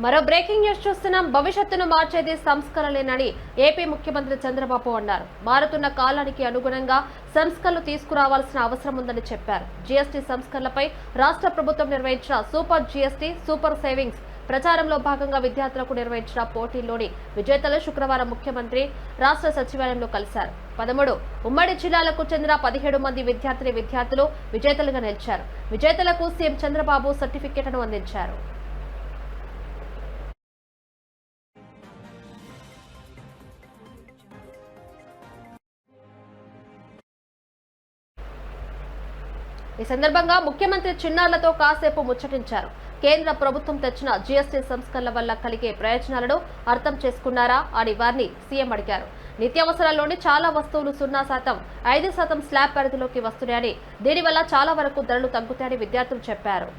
మరో breaking news చూస్తున్నాం. భవిష్యత్తును మార్చేది సంస్కరణలేనని ఏపీ ముఖ్యమంత్రి చంద్రబాబు అన్నారు. మారుతున్న కాలానికి అనుగుణంగా సంస్కరణలు తీసుకురావాల్సిన అవసరం ఉందని చెప్పారు. జీఎస్టీ సంస్కరణలపై రాష్ట్ర ప్రభుత్వం నిర్వహించిన సూపర్ జీఎస్టీ సూపర్ సేవింగ్స్ ప్రచారంలో భాగంగా విద్యార్థులకు నిర్వహించిన పోటీల్లోని విజేతలు శుక్రవారం ముఖ్యమంత్రి రాష్ట్ర సచివాలయంలో కలిశారు. పదమూడు ఉమ్మడి జిల్లాలకు చెందిన పదిహేడు మంది విద్యార్థిని విద్యార్థులు విజేతలుగా నిలిచారు. విజేతలకు సీఎం చంద్రబాబు సర్టిఫికెట్ను అందించారు. ఈ సందర్భంగా ముఖ్యమంత్రి చిన్నారులతో కాసేపు ముచ్చటించారు. కేంద్ర ప్రభుత్వం తెచ్చిన జీఎస్టీ సంస్కరణల వల్ల కలిగే ప్రయోజనాలను అర్థం చేసుకున్నారా అని వారిని సీఎం అడిగారు. నిత్యావసరాల్లోని చాలా వస్తువులు సున్నా శాతం ఐదు శాతం స్లాబ్ పరిధిలోకి వస్తున్నాయని దీనివల్ల చాలా వరకు ధరలు తగ్గుతాయని విద్యార్థులు చెప్పారు.